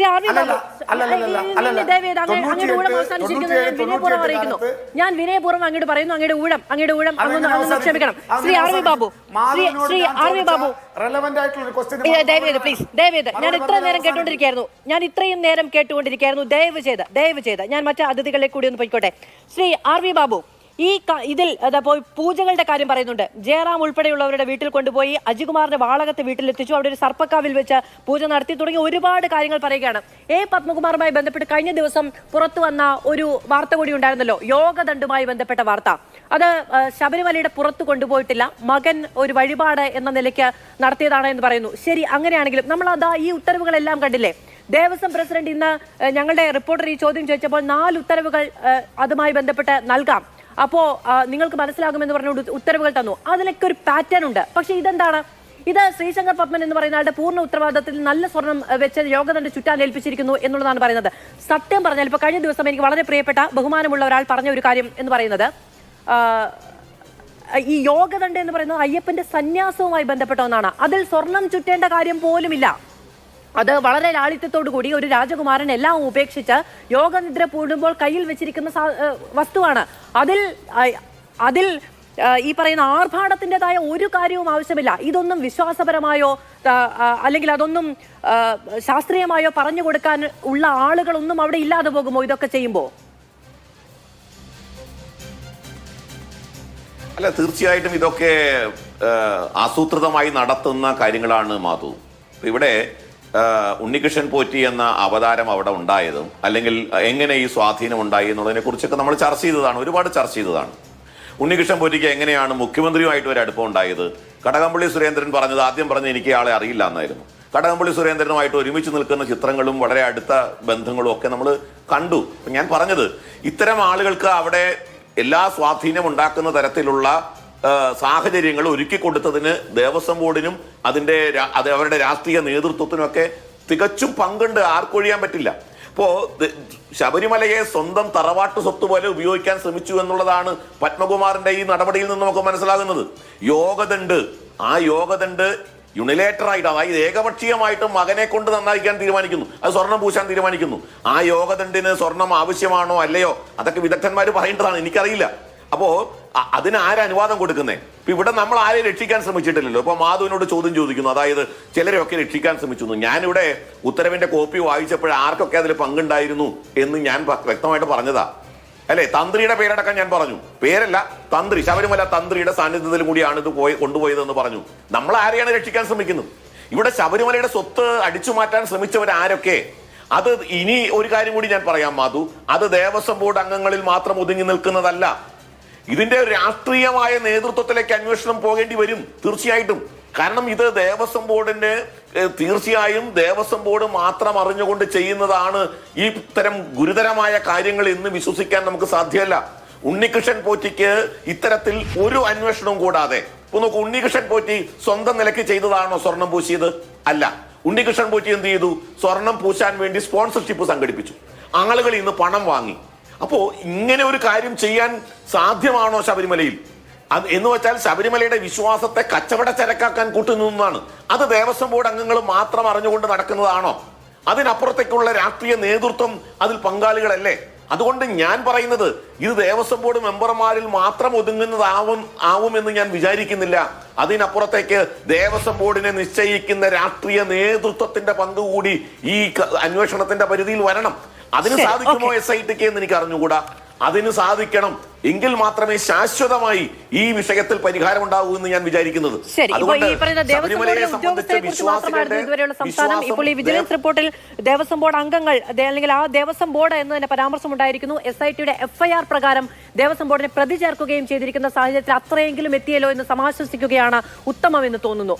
Shri R V അങ്ങയുടെ ഊഴം അവസാനിച്ചിരിക്കുന്നത് ഞാൻ വിനയപൂർവം അറിയിക്കുന്നു ഞാൻ വിനയപൂർവം അങ്ങോട്ട് പറയുന്നു. അങ്ങോട്ട് ഊഴം അങ്ങോട്ട് ഊഴം അങ്ങൊന്ന് അങ്ങൊന്ന് ക്ഷമിക്കണം Shri R V Babu Shri R V Babu. ദയവേത് please ദയവേദ് ഞാൻ ഇത്ര നേരം കേട്ടുകൊണ്ടിരിക്കുന്നു കേട്ടുകൊണ്ടിരിക്കുകയായിരുന്നു. ഞാൻ ഇത്രയും നേരം കേട്ടുകൊണ്ടിരിക്കുകയായിരുന്നു. ദയവ് ചെയ്ത് ദയവ് ചെയ്ത്. ഞാൻ മറ്റു അതിഥികളെ കൂടി ഒന്ന് പോയിക്കോട്ടെ. ശ്രീ ആർ വി ബാബു ഈ ഇതിൽ പോയി പൂജകളുടെ കാര്യം പറയുന്നുണ്ട്. ജയറാം ഉൾപ്പെടെയുള്ളവരുടെ വീട്ടിൽ കൊണ്ടുപോയി അജികുമാറിന്റെ വാളകത്തെ വീട്ടിലെത്തിച്ചു. അവിടെ ഒരു സർപ്പക്കാവിൽ വെച്ച് പൂജ നടത്തി തുടങ്ങി ഒരുപാട് കാര്യങ്ങൾ പറയുകയാണ്. എ പത്മകുമാറുമായി ബന്ധപ്പെട്ട് കഴിഞ്ഞ ദിവസം പുറത്തു വന്ന ഒരു വാർത്ത കൂടി ഉണ്ടായിരുന്നല്ലോ. യോഗദണ്ഡുമായി ബന്ധപ്പെട്ട വാർത്ത. അത് ശബരിമലയുടെ പുറത്ത് കൊണ്ടുപോയിട്ടില്ല. മകൻ ഒരു വഴിപാട് എന്ന നിലയ്ക്ക് നടത്തിയതാണ് എന്ന് പറയുന്നു. ശരി അങ്ങനെയാണെങ്കിലും നമ്മൾ അതാ ഈ ഉത്തരവുകളെല്ലാം കണ്ടില്ലേ? ദേവസ്വം പ്രസിഡന്റ് ഇന്ന് ഞങ്ങളുടെ റിപ്പോർട്ടർ ഈ ചോദ്യം ചോദിച്ചപ്പോൾ നാല് ഉത്തരവുകൾ അതുമായി ബന്ധപ്പെട്ട് നൽകാം. അപ്പോ നിങ്ങൾക്ക് മനസ്സിലാകുമെന്ന് പറഞ്ഞ ഉ- ഉത്തരവുകൾ തന്നു. അതിലൊക്കെ ഒരു പാറ്റേൺ ഉണ്ട്. പക്ഷെ ഇതെന്താണ്? ഇത് ശ്രീശങ്കർ പത്മൻ എന്ന് പറയുന്ന ആളുടെ പൂർണ ഉത്തരവാദിത്തത്തിൽ നല്ല സ്വർണം വെച്ച് യോഗതന്റെ ചുറ്റാൻ ഏൽപ്പിച്ചിരിക്കുന്നു എന്നുള്ളതാണ് പറയുന്നത്. സത്യം പറഞ്ഞാൽ ഇപ്പൊ കഴിഞ്ഞ ദിവസം എനിക്ക് വളരെ പ്രിയപ്പെട്ട ബഹുമാനമുള്ള ഒരാൾ പറഞ്ഞ ഒരു കാര്യം എന്ന് പറയുന്നത് ഈ യോഗദണ്ഡ് എന്ന് പറയുന്നത് അയ്യപ്പന്റെ സന്യാസവുമായി ബന്ധപ്പെട്ട ഒന്നാണ്. അതിൽ സ്വർണം ചുറ്റേണ്ട കാര്യം പോലുമില്ല. അത് വളരെ ലാളിത്യത്തോടു കൂടി ഒരു രാജകുമാരൻ എല്ലാം ഉപേക്ഷിച്ച് യോഗനിദ്ര പൂടുമ്പോൾ കയ്യിൽ വെച്ചിരിക്കുന്ന വസ്തുവാണ്. അതിൽ അതിൽ ഈ പറയുന്ന ആർഭാടത്തിന്റെതായ ഒരു കാര്യവും ആവശ്യമില്ല. ഇതൊന്നും വിശ്വാസപരമായോ അല്ലെങ്കിൽ അതൊന്നും ശാസ്ത്രീയമായോ പറഞ്ഞു കൊടുക്കാൻ ഉള്ള ആളുകളൊന്നും അവിടെ ഇല്ലാതെ പോകുമോ ഇതൊക്കെ ചെയ്യുമ്പോൾ? അല്ല തീർച്ചയായിട്ടും ഇതൊക്കെ ആസൂത്രിതമായി നടത്തുന്ന കാര്യങ്ങളാണ് മാധു ഇവിടെ ഉണ്ണികൃഷ്ണൻ പോറ്റി എന്ന അവതാരം അവിടെ ഉണ്ടായതും അല്ലെങ്കിൽ എങ്ങനെ ഈ സ്വാധീനം ഉണ്ടായി എന്നുള്ളതിനെ കുറിച്ചൊക്കെ നമ്മൾ ചർച്ച ചെയ്തതാണ് ഒരുപാട് ചർച്ച ചെയ്തതാണ്. ഉണ്ണികൃഷ്ണൻ പോറ്റിക്ക് എങ്ങനെയാണ് മുഖ്യമന്ത്രിയുമായിട്ട് ഒരു അടുപ്പം ഉണ്ടായത്? കടകംപള്ളി സുരേന്ദ്രൻ പറഞ്ഞത് ആദ്യം പറഞ്ഞ് എനിക്ക് ആളെ അറിയില്ല എന്നായിരുന്നു. കടകംപള്ളി സുരേന്ദ്രനുമായിട്ട് ഒരുമിച്ച് നിൽക്കുന്ന ചിത്രങ്ങളും വളരെ അടുത്ത ബന്ധങ്ങളും ഒക്കെ നമ്മൾ കണ്ടു. ഞാൻ പറഞ്ഞത് ഇത്തരം ആളുകൾക്ക് അവിടെ എല്ലാ സ്വാധീനം ഉണ്ടാക്കുന്ന തരത്തിലുള്ള സാഹചര്യങ്ങൾ ഒരുക്കി കൊടുത്തതിന് ദേവസ്വം ബോർഡിനും അതിന്റെ അത് അവരുടെ രാഷ്ട്രീയ നേതൃത്വത്തിനൊക്കെ തികച്ചും പങ്കുണ്ട്. ആർക്കൊഴിയാൻ പറ്റില്ല. അപ്പോൾ ശബരിമലയെ സ്വന്തം തറവാട്ട് സ്വത്ത് പോലെ ഉപയോഗിക്കാൻ ശ്രമിച്ചു എന്നുള്ളതാണ് പത്മകുമാറിന്റെ ഈ നടപടിയിൽ നിന്ന് നമുക്ക് മനസ്സിലാകുന്നത്. യോഗദണ്ഡ് ആ യോഗദണ്ഡ് യുണിലേറ്ററായിട്ട് അതായത് ഏകപക്ഷീയമായിട്ട് മകനെ കൊണ്ട് നന്നായിക്കാൻ തീരുമാനിക്കുന്നു. അത് സ്വർണം പൂശാൻ തീരുമാനിക്കുന്നു. ആ യോഗദണ്ഡിന് സ്വർണം ആവശ്യമാണോ അല്ലയോ? അതൊക്കെ വിദഗ്ധന്മാർ പറയേണ്ടതാണ്. എനിക്കറിയില്ല. അപ്പോ അ- അതിന് ആരാ അനുവാദം കൊടുക്കുന്നേ? ഇപ്പൊ ഇവിടെ നമ്മൾ ആരെയും രക്ഷിക്കാൻ ശ്രമിച്ചിട്ടില്ലല്ലോ? ഇപ്പൊ മാധുവിനോട് ചോദ്യം ചോദിക്കുന്നു. അതായത് ചിലരെയൊക്കെ രക്ഷിക്കാൻ ശ്രമിച്ചു ഞാനിവിടെ ഉത്തരവിന്റെ കോപ്പി വായിച്ചപ്പോൾ ആർക്കൊക്കെ അതിൽ പങ്കുണ്ടായിരുന്നു എന്ന് ഞാൻ വ്യക്തമായിട്ട് പറഞ്ഞതാ. അല്ലെ? തന്ത്രിയുടെ പേരടക്കം ഞാൻ പറഞ്ഞു. പേരല്ല തന്ത്രി. ശബരിമല തന്ത്രിയുടെ സാന്നിധ്യത്തിൽ കൂടിയാണ് ഇത് പോയി കൊണ്ടുപോയതെന്ന് പറഞ്ഞു. നമ്മൾ ആരെയാണ് രക്ഷിക്കാൻ ശ്രമിക്കുന്നത്? ഇവിടെ ശബരിമലയുടെ സ്വത്ത് അടിച്ചു മാറ്റാൻ ശ്രമിച്ചവരാരൊക്കെ? അത് ഇനി ഒരു കാര്യം കൂടി ഞാൻ പറയാം മാധു. അത് ദേവസ്വം ബോർഡ് അംഗങ്ങളിൽ മാത്രം ഒതുങ്ങി നിൽക്കുന്നതല്ല. ഇതിന്റെ രാഷ്ട്രീയമായ നേതൃത്വത്തിലേക്ക് അന്വേഷണം പോകേണ്ടി വരും തീർച്ചയായിട്ടും. കാരണം ഇത് ദേവസ്വം ബോർഡിന്റെ തീർച്ചയായും ദേവസ്വം ബോർഡ് മാത്രം അറിഞ്ഞുകൊണ്ട് ചെയ്യുന്നതാണ് ഈ ഇത്തരം ഗുരുതരമായ കാര്യങ്ങൾ എന്ന് വിശ്വസിക്കാൻ നമുക്ക് സാധ്യമല്ല. ഉണ്ണികൃഷ്ണൻ പോറ്റിക്ക് ഇത്തരത്തിൽ ഒരു അന്വേഷണവും കൂടാതെ. ഇപ്പൊ നോക്കൂ ഉണ്ണികൃഷ്ണൻ പോറ്റി സ്വന്തം നിലയ്ക്ക് ചെയ്തതാണോ സ്വർണം പൂശിയത്? അല്ല. ഉണ്ണികൃഷ്ണൻ പോറ്റി എന്ത് ചെയ്തു? സ്വർണം പൂശാൻ വേണ്ടി സ്പോൺസർഷിപ്പ് സംഘടിപ്പിച്ചു. ആളുകൾ ഇന്ന് പണം വാങ്ങി. അപ്പോ ഇങ്ങനെ ഒരു കാര്യം ചെയ്യാൻ സാധ്യമാണോ ശബരിമലയിൽ? അത് എന്ന് വെച്ചാൽ ശബരിമലയുടെ വിശ്വാസത്തെ കച്ചവട ചരക്കാക്കാൻ കൂട്ടുനിന്നാണ് അത് ദേവസ്വം ബോർഡ് അംഗങ്ങൾ മാത്രം അറിഞ്ഞുകൊണ്ട് നടക്കുന്നതാണോ? അതിനപ്പുറത്തേക്കുള്ള രാഷ്ട്രീയ നേതൃത്വം അതിൽ പങ്കാളികളല്ലേ? അതുകൊണ്ട് ഞാൻ പറയുന്നത് ഇത് ദേവസ്വം ബോർഡ് മെമ്പർമാരിൽ മാത്രം ഒതുങ്ങുന്നതാവും ആവുമെന്ന് ഞാൻ വിചാരിക്കുന്നില്ല. അതിനപ്പുറത്തേക്ക് ദേവസ്വം ബോർഡിനെ നിശ്ചയിക്കുന്ന രാഷ്ട്രീയ നേതൃത്വത്തിന്റെ പങ്ക് കൂടി ഈ അന്വേഷണത്തിന്റെ പരിധിയിൽ വരണം. അതിന് സാധിക്കുമോ. എസ് ഐ ടിക്ക് എന്ന് എനിക്ക് അറിഞ്ഞുകൂടാ? അതിന് സാധിക്കണം. എങ്കിൽ മാത്രമേ ശാശ്വതമായി ഈ വിഷയത്തിൽ പരിഹാരം ഉണ്ടാവൂ എന്ന് ഞാൻ വിചാരിക്കുന്നത്. ഇപ്പോൾ ഈ വിജിലൻസ് റിപ്പോർട്ടിൽ ദേവസ്വം ബോർഡ് അംഗങ്ങൾ അല്ലെങ്കിൽ ആ ദേവസ്വം ബോർഡ് എന്ന് തന്നെ പരാമർശം ഉണ്ടായിരിക്കുന്നു എസ് ഐ ടിയുടെ എഫ്ഐആർ പ്രകാരം ദേവസ്വം ബോർഡിനെ പ്രതി ചേർക്കുകയും ചെയ്തിരിക്കുന്ന സാഹചര്യത്തിൽ അത്രയെങ്കിലും എത്തിയല്ലോ എന്ന് സമാശ്വസിക്കുകയാണ് ഉത്തമം എന്ന് തോന്നുന്നു.